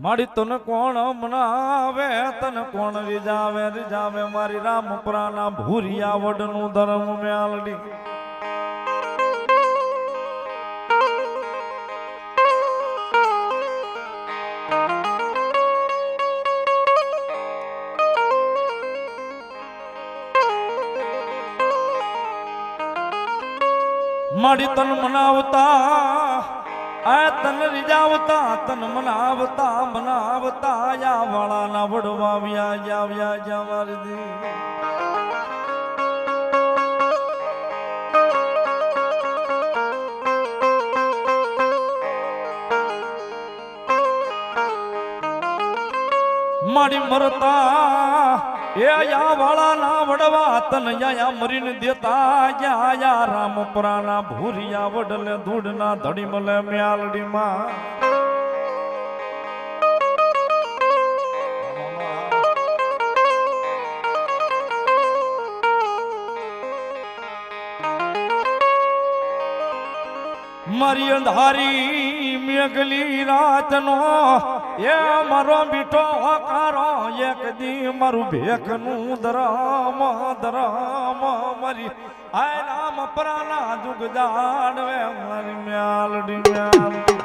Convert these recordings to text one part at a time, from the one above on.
મારી તને કોણ મનાવે તને કોણ રીજાવે રીજાવે મારી રામ પ્રાના ભૂરિયા વડનું ધર્મ મ્યાલડી મારી તન મનાવતા આ તન રીજાવતા તન મનાવતા મનાવતા યા વાળાના વડવા વ્યા જા વ્યા જા મારી દી મારી મરતા એ યા વાળા ના વડવા તન યા મરીને દેતા યા યા રામ પરાના ભૂરિયા વડલે ધૂળના ધડી મલે મ્યાલડી મારી અંધારી, મેઘલી રાતનો. એ મારો મીઠો હકારો, એક દી મારું ભેખનું ધરામ ધરામ મારી. આય રામ પરાના જુગ જાણવે મારી મ્યાલડી મ્યાલડી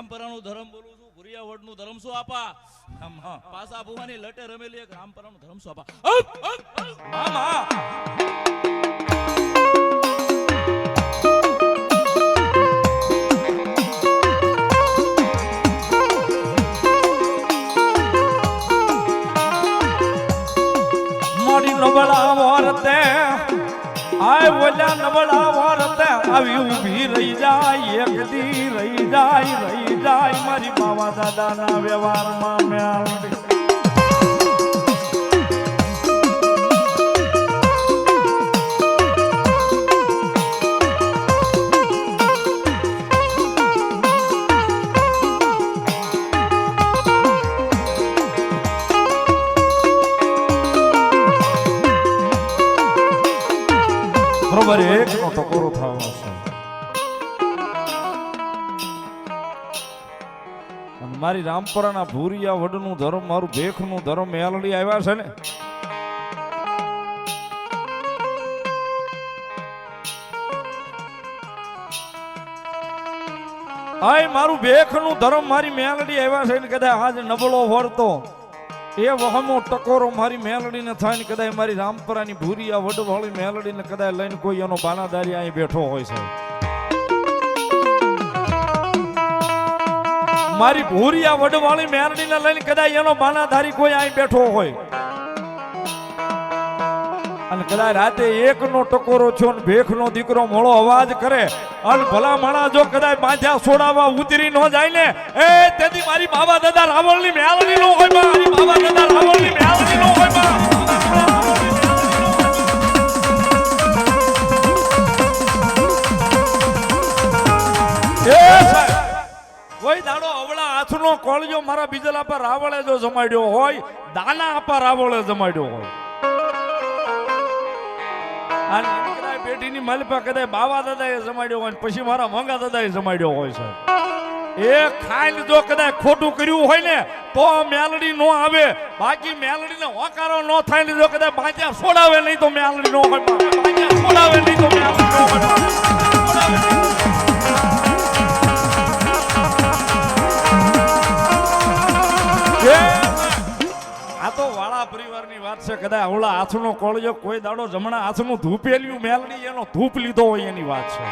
રામપરાનું ધર્મ બોલું છું, ભુરિયાવડનું ધર્મ શું આપા? પાસા ભુવાની લટે રમેલી એક રામપરાનું ધર્મ શું આપા? નબળા વરતે આય ઓલા નબળા વરતે આવી ઊભી રહી જાય એક દી રહી જાય, રહી જાય મારી બાવા દાદાના વ્યવહારમાં મેળવી મારી રામપરાના ભૂરિયા વડનું ધર્મ, મારું ભેખનું ધર્મ મેલડી આવ્યા છે ને? આય, મારું ભેખનું ધર્મ મારી મેલડી આવ્યા છે ને કદાચ આજ નબળો વળતો એ વહમો ટકોરો મારી મેલડીને થાય ને કદાચ મારી રામપરાની ભૂરિયા વડવાળી મેલડીને કદાચ લઈને કોઈ એનો બાનાદારી અહીં બેઠો હોય છે મારી ભૂરિયા વડવાળી મેરણીને લઈને કદાચ એનો માનાધારી કોઈ અહીં બેઠો હોય. અને કદાચ રાતે એકનો ટકોરો છો ને ભેખનો દીકરો મોળો અવાજ કરે અને ભલા માણા જો કદાચ માથા સોડાવા ઉતરી ન જાય ને, એ તેથી મારી બાબા દાદા રાવણની મેરણી નો હોય હાથનો જો મારા બીજલા પર રાવળે જો જમાડ્યો હોય, દાના આપા રાવળે જમાડ્યો હોય. અને પેઢીની કદાચ બાવા દાદાએ જમાડ્યો હોય ને પછી મારા મોંઘા દાદાએ જમાડ્યો હોય છે. એ ખાઈને જો કદાચ ખોટું કર્યું હોય ને, તો મેલડી નો આવે. બાકી મેલડીને હોકારો નો થાય ને જો કદાચ બાંચ્યા છોડાવે, નહીં તો મેલડી નો હોય. કદાચ આવડા હાથનો કોળજો કોઈ દાડો જમણા હાથનું ધૂપેલિયું મેલડી, એનો ધૂપ લીધો હોય એની વાત છે.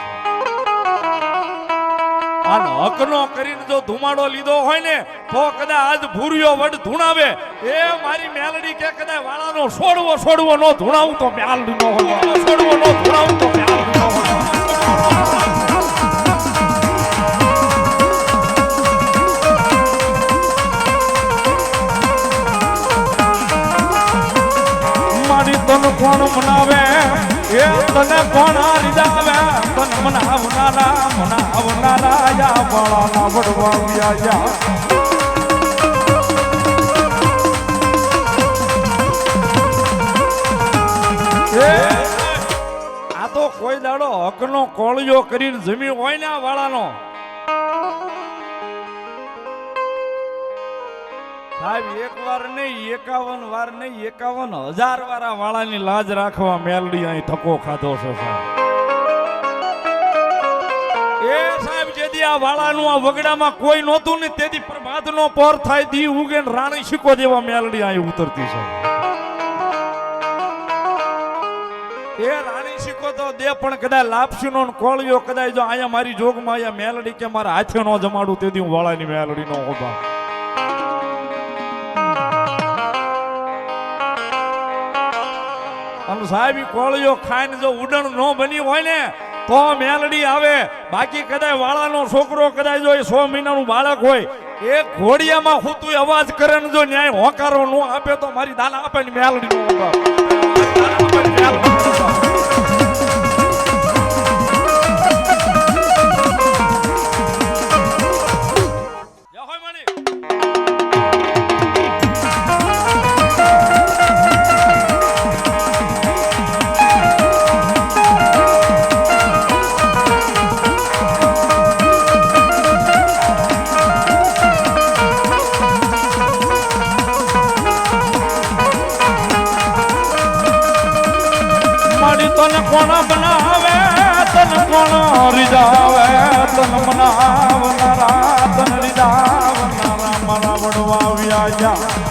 હકનો કરીને જો ધુમાડો લીધો હોય ને, તો કદાચ આજ ભૂરિયો વડ ધૂણાવે. એ મારી મેલડી કે કદાચ વાળાનો છોડવો છોડવો નો ધૂણાવું તો મેલડી નો ધૂણાવું તો મેલડી નો વ્યાયા એ, આ તો કોઈ દાડો હકનો કોળિયો કરીને જમીન હોય ને આ વાળાનો. સાહેબ એક વાર નહીં એકાવન વાર નહીં એકાવન હજાર આ વાળાની લાજ રાખવા મેલડી અહીં ધક્કો ખાધો છે સાહેબ. આ વાળાનું આ વગડામાં કોઈ નહોતું ને તેથી પ્રભાતનો પોર થાય, દી ઉગે રાણી શીખો જેવા મેલડી અહીં ઉતરતી છે. એ રાણી શીખો તો દે પણ કદાચ લાપસીનો કોળિયો કદાચ જો અહીંયા મારી જોગમાં અહીંયા મેલડી કે મારા હાથે નો જમાડું, તેથી હું વાળાની મેલડી નો હોતા અને સાહેબ કોળિયો ખાઈને જો ઉડણ નો બની હોય ને તો મેલડી આવે. બાકી કદાચ વાળાનો છોકરો કદાચ જો સો મહિનાનું બાળક હોય, એ ઘોડિયામાં હુતું અવાજ કરે ને જો ન્યાય હોકારો ન આપે તો મારી દાના આપે ને મેલડી નો તને કોણ બનાવે તન કોણ મનાવ તને મનાવનારા તને રીઝાવનારા મારા વડવા વ્યાજા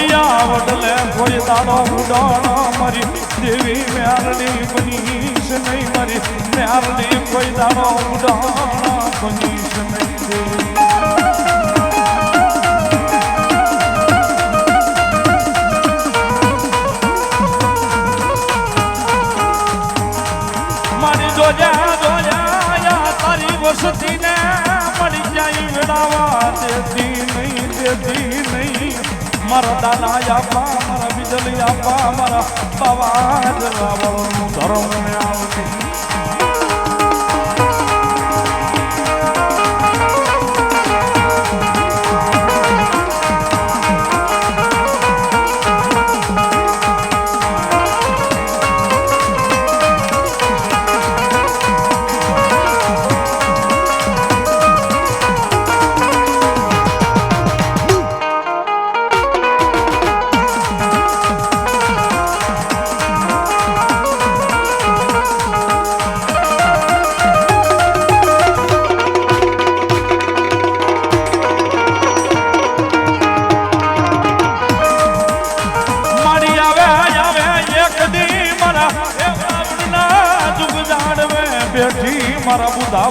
ભૂરિયા વડલે કોઈ દાડો ઉડાણો મારી દેવી મેરડી બનીશ નહીં મારી મેરડી કોઈ દાડો ઉડાણો બનીશ નહીં દેવી વસતી ને મળી જાય વેડાવા દેતી નહીં દેતી નહીં. મારા દાના આપા મારા બીજલી આપા મારા બાવા ધર્મ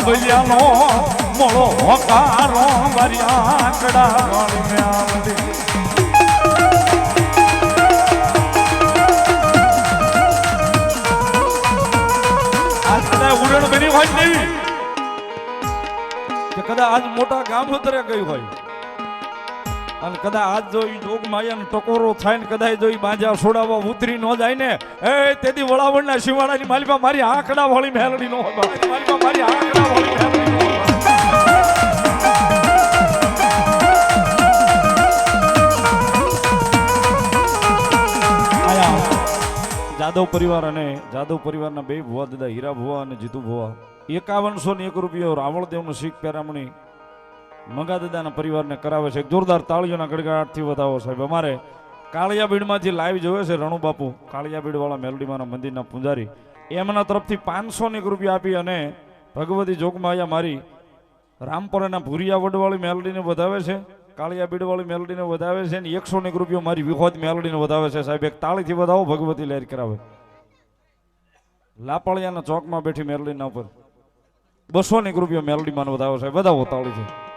ભૈયાનો મોળો હોકારો ભર્યા કડા ગણ્યા ઉડણ બની હોય ને દેવી કે કદાચ આજ મોટા ગામ ઉતરે ગયું હોય. અને કદાચ આજ જો ઈ જોગ માયાનો ટકોરો થાય ને કદાચ જો ઈ બાજા છોડાવવા ઉતરી ન જાય ને, એ તેથી વળાવણના શિવાળાની માલિપા મારી આંકડા વાળી મેલડી નો આયા. જાદવ પરિવાર અને જાદવ પરિવારના બે ભુવા, દાદા હીરા ભુવા અને જીતુ ભુવા. એકાવનસો ને એક રૂપિયો રાવળદેવનું શીખ પેરામણી મંગા દાદાના પરિવારને કરાવે છે. એક જોરદાર તાળીઓના ગડગડાટથી વધાવો સાહેબ. અમારે કાળિયાબીડમાંથી લાઈવ જોવે છે રણુબાપુ, કાળિયાબીડવાળા મેલડીમાના મંદિરના પૂજારી એમના તરફથી પાંચસો ને એક રૂપિયા આપી અને ભગવતી જોગમાયા મારી રામપરાના ભૂરિયા વડવાળી મેલડીને વધાવે છે કાળિયા બીડવાળી મેલડીને વધાવે છે ને એકસો એક રૂપિયો મારી વિખોત મેલડીને વધાવે છે સાહેબ. એક તાળીથી વધાવો, ભગવતી લહેર કરાવે. લાપાળિયાના ચોકમાં બેઠી મેલડીના ઉપર બસો એક રૂપિયો મેલડીમાં વધાવો સાહેબ. વધાવો તાળીથી.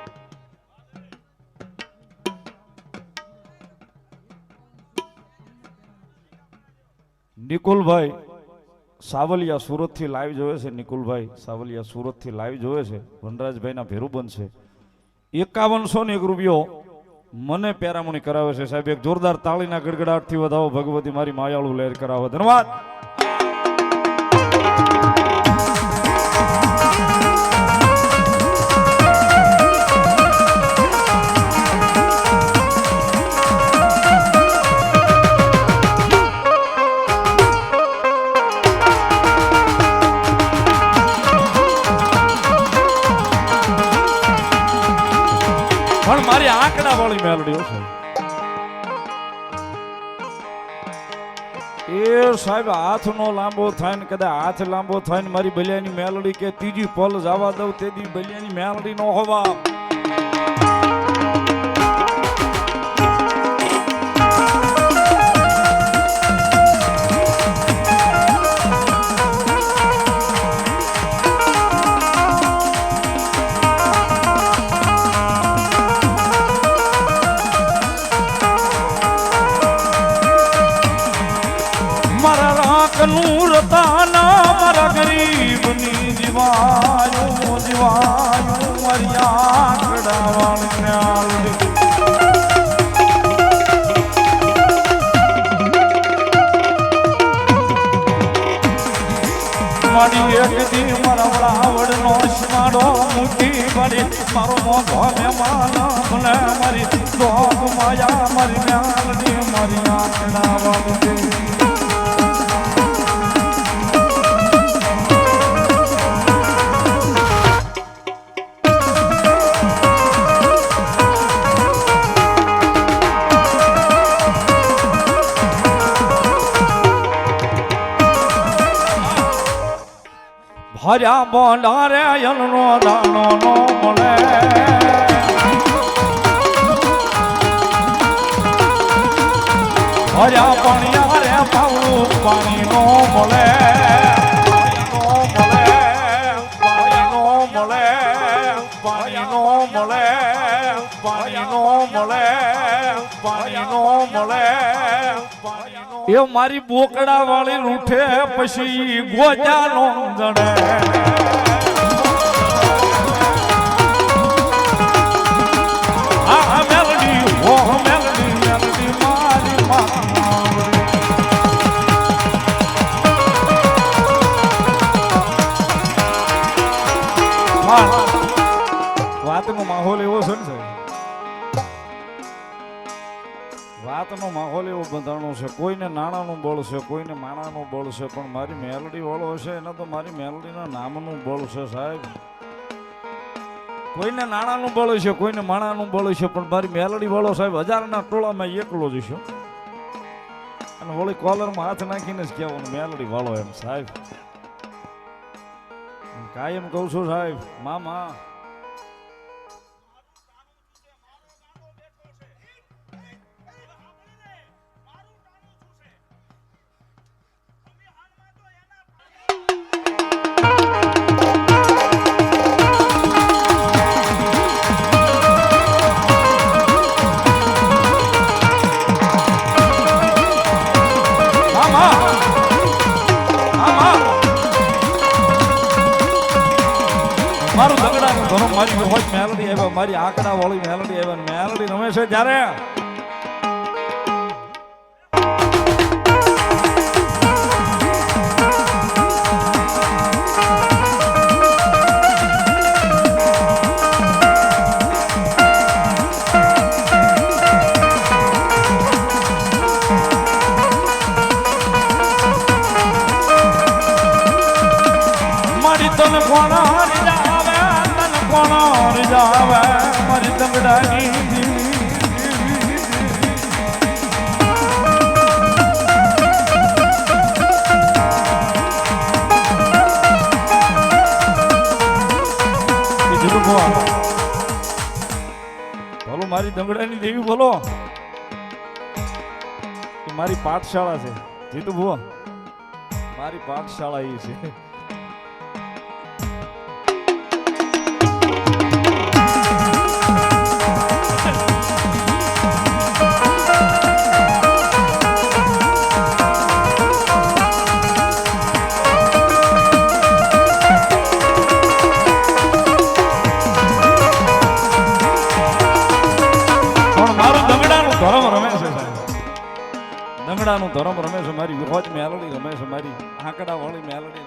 નિકુલભાઈ સાવલિયા સુરતથી લાઈવ જોવે છે. નિકુલભાઈ સાવલિયા સુરતથી લાઈવ જોવે છે. વનરાજભાઈના ભેરુબંધ છે. એકાવનસો ને એક રૂપિયો મને પેરામણી કરાવે છે. સાહેબ, એક જોરદાર તાળીના ગડગડાટથી વધાવો. ભગવતી મારી માયાળું લહેર કરાવો. ધન્યવાદ. સાહેબ હાથ નો લાંબો થાય ને કદાચ હાથ લાંબો થાય ને મારી બલિયાની મેલડી કે ત્રીજી પલ જવા દઉં તેથી બલિયાની મેલડી નો હોવા. પડી મારો મોભો મહેમાન મને મારી દોગ માયા મારી મ્યાલડી મારી આંખના વાગતી ભર્યા બોંડારે યલનો દાણો નો મળે. હર્યા પણિયા રે પાવું પાણી નો મળે. એ મારી બોકડા વાળી રૂઠે પછી ગોજા નો જડે બળ છે, કોઈને માણાનું બળ છે, પણ મારી મેલડી વાળો હશે, એને તો મારી મેલડીના નામનું બળ છે, સાહેબ. કોઈને નાણાનું બળ છે, કોઈને માણાનું બળ છે, પણ મારી મેલડી વાળો સાહેબ, હજારના ટોળામાં એકલો જ છે. અને વળી કોલરમાં હાથ નાખીને જ કહેવાનું, મેલડી વાળો એમ, સાહેબ. કાયમ કહું છું, સાહેબ મામા મામા મારું દગડાનું ધર્મ મારી હોય મેલડી આવ્યા, મારી આંકડા વાળી મેલડી આવ્યા મેલડી રમે છે જ્યારે બોલો મારી દંગડાની દેવી બોલો. મારી પાઠશાળા છે. જીતુ ભુવા મારી પાઠશાળા એ છે. આંકડા વાળી મેલડી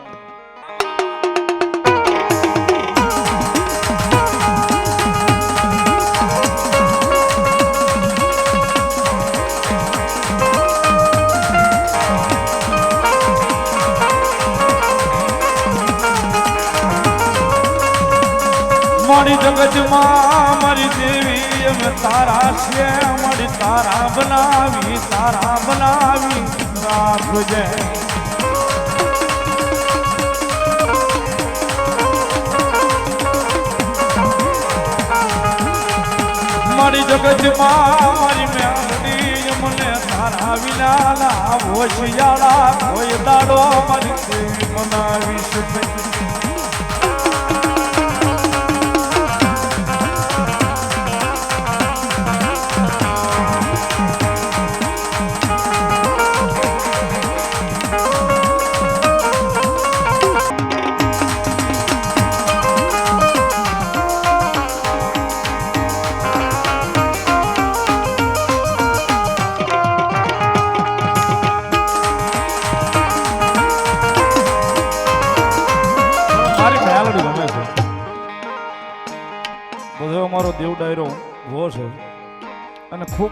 મારી જગતમાં મારી દેવી અમે તારા છે મારી તારા બનાવી તારા બનાવી. રાખજે મારી જગતમાં મારી મેલડી મને તારા વિના લાવો શિયાળા કોઈ દાડો મારી મનાવી શકે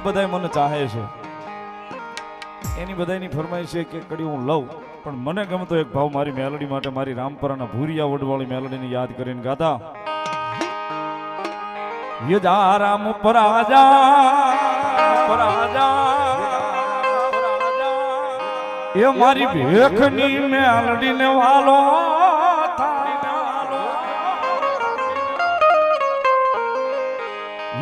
બધાય મને ચાહે છે. એની બધાની ફરમાઈશ છે કે કડી હું લઉં, પણ મને ગમતો એક ભાવ મારી મેલડી માટે મારી રામપરાના ભૂરિયા વડવાળી મેલડીને યાદ કરીને ગાતા. યજા રામ પરાજા પરાજા. એ મારી ભેખની મેલડીને વાલો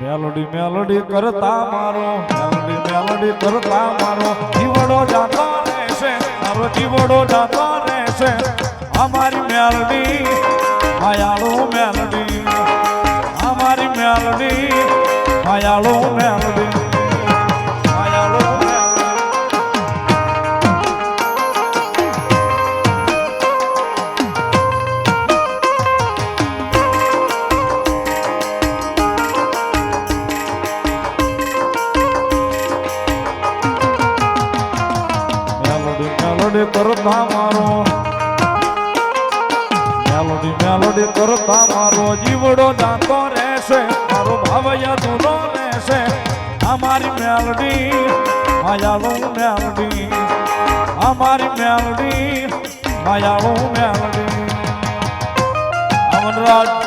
મેલોડી મેલોડી કરતા મારો, મેલોડી મેલોડી કરતા મારો. જીવડો જાતો રહેશે, મારો જીવડો જાતો રહેશે. અમારી મેલોડી, માયાળો મેલોડી, અમારી મેલોડી, માયાળો મેલોડી. કરતા મારો. મેલોડી મેલોડી કરતા મારો. જીવડો જાતો રહેશે, મારો ભાવૈયા દૂરો રહેશે. અમારી મેલોડી માયાળું મેલોડી અમારી મેલોડી માયાળું મેલોડી અમનરાજ